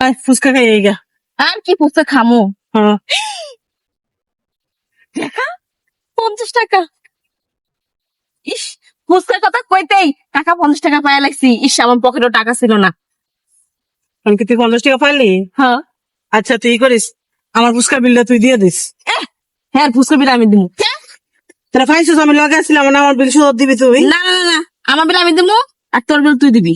আয় ফুচকা খাই এই গা আর কি ফুচকা খামো? দেখা পঞ্চাশ টাকা। ইস ফুচকার কথা কইতেই টাকা পঞ্চাশ টাকা পায়া লাগছি। ইস আমার পকেটে টাকা ছিল না। কি তুই পঞ্চাশ টাকা পাইলি? হ্যাঁ আচ্ছা তুই করিস আমার ফুচকার বিলটা তুই দিয়ে দিস। হ্যাঁ ফুচকা বিল আমি দিব তোরা পাইছিস আমি লগে আসছিলাম না আমার বিল শোধ দিবি তুই? না না, না আমার বিল আমি দিব আর তোর বিল তুই দিবি।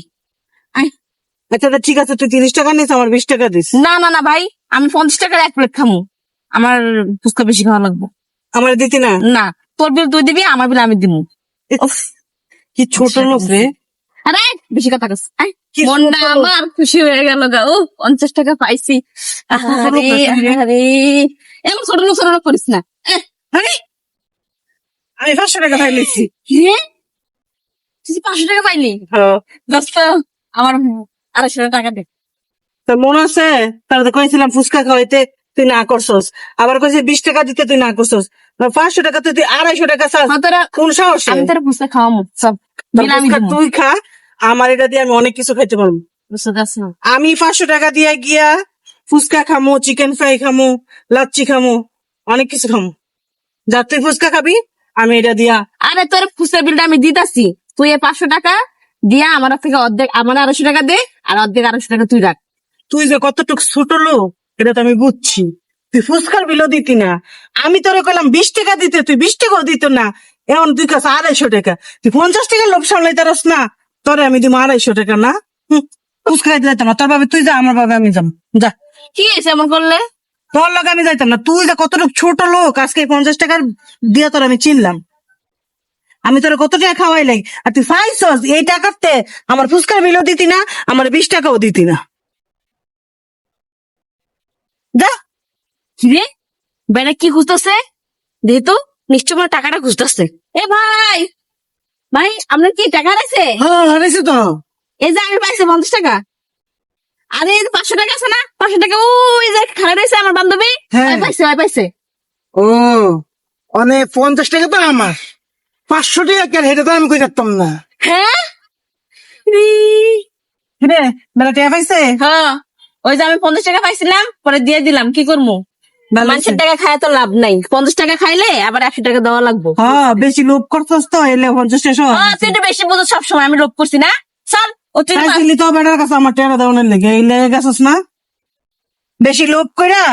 আচ্ছা ঠিক আছে তুই তিরিশ টাকা নিস আমার বিশ টাকা দিস। না না না ভাই আমি পঞ্চাশ টাকার এক প্লেট খামু। আমার ফুচকা বেশি খাওয়া লাগবো। আমার দিতি না? না তোর বিল তুই দিবি আমার বিল আমি দিব কি ছোট লোক রে। আরে বেশি কথা কস। মনটা আমার খুশি হয়ে গেল গা। ও পঞ্চাশ টাকা পাইছি। আরে আরে এমন ছোট লোক ছোট লোক করিস না। আমি পাঁচশো টাকা পাইলিছি হে? তুই পাঁচশো টাকা পাইলি? হ্যাঁ। দোস্ত আমার আড়াইশো টাকা দে। তোর মনে আছে? তাহলে তো কইছিলাম ফুচকা খাওয়াইতে তুই না করছস। আবার কইছে বিশ টাকা দিতে তুই না করছস। পাঁচশো টাকা তুই আড়াইশো টাকা চাস। হ্যাঁ, তোরা কোন সাহস? আমি তোরা ফুচকা খাওয়ামু। সব তুই খা আমার এটা দিয়ে আমি অনেক কিছু খাইতে পারব। আমি পাঁচশো টাকা দিয়ে গিয়া ফুচকা খামো চিকেন ফ্রাই খামো লাচ্ছি খামো অনেক কিছু খামো। যা তুই ফুচকা খাবি আমি এটা দিয়া আরে তোর ফুচকার বিলটা আমি দিতাছি। তুই এই পাঁচশো টাকা দিয়া আমার থেকে অর্ধেক আমার আড়াইশো টাকা দে আর অর্ধেক আড়াইশো টাকা তুই রাখ। তুই যে কতটুকু ছোট লোক এটা তো আমি বুঝছি। তুই ফুচকার বিলও দিতি না। আমি তোরে কইলাম বিশ টাকা দিতে তুই বিশ টাকাও দিত না। এখন তুই কাছে আড়াইশো টাকা। তুই পঞ্চাশ টাকা লোভ সামলাইতে পারস না। তোরে আমি দিব আড়াইশো টাকা না? হুম, ফুচকা খাইতে যাইতাম না। তোর ভাবে তুই যা আমার ভাবে আমি যাম। যা। কি হয়েছে এমন করলে? তোর লোক আমি যাইতাম না। তুই যে কতটুক ছোট লোক আজকে পঞ্চাশ টাকার দিয়া তোর আমি চিনলাম। আমি তোর কত টাকা খাওয়াই লাই আর তুই ফাইছস এই টাকাতে আমার ফুচকার বিলও দিতি না আমার বিশ টাকাও দিতি না। যা। রে বেটা কি খুঁজতেছে? যেহেতু নিশ্চয় আমার টাকাটা খুঁজতেছে। এ ভাই ভাই আপনার কি টাকা আছে হ্যাঁ হারাইছে তো। এই যে আমি পাইছি পঞ্চাশ টাকা। আরে পাঁচশো টাকা আছে না? পাঁচশো টাকা ওই যে খাড়া রয়েছে আমার বান্ধবী। হ্যাঁ। পাইছে পাইছে। ও অনেক পঞ্চাশ টাকা তো আমার। পাঁচশো টাকা কেন? এটা তো আমি কই রাখতাম না। হ্যাঁ? রে। টাকা পাইছে? হ্যাঁ। ওই যে আমি পঞ্চাশ টাকা পাইছিলাম পরে দিয়ে দিলাম কি করব মানুষের টাকা খায় তো লাভ নাই। পঞ্চাশ টাকা খাইলে আবার একশো টাকা দেওয়া লাগবো। হ্যাঁ বেশি লোভ করছস তো এলে পঞ্চাশ টাকা সহ। তুই তো বেশি বুঝো সবসময় আমি লোভ করছি না। চল ও তুই তো- চাইছিলি তো বেটার কাছে আমার টাকা দেওয়ানোর লেগে। এই লেগে গেছস না? বেশি লোভ কইরা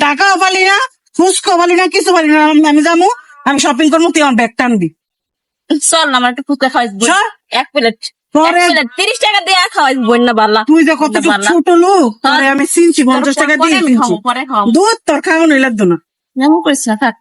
টাকাও পালি না ফুসকো পালি না কিছু পালি না। আমি- যাব আমি শপিং করব তুই আমার ব্যাগ টানবি চল না আমার একটা ফুচকা খাওয়াইস। এক প্লেট তিরিশ টাকা দিয়ে খাওয়াইস বই না বাল্লা তুই যে কত। ছোট লোক আমি চিনছি পঞ্চাশ টাকা দিয়ে পরে দুধ তোর খাওয়ানো লাগতো না। এমন করিস না থাক।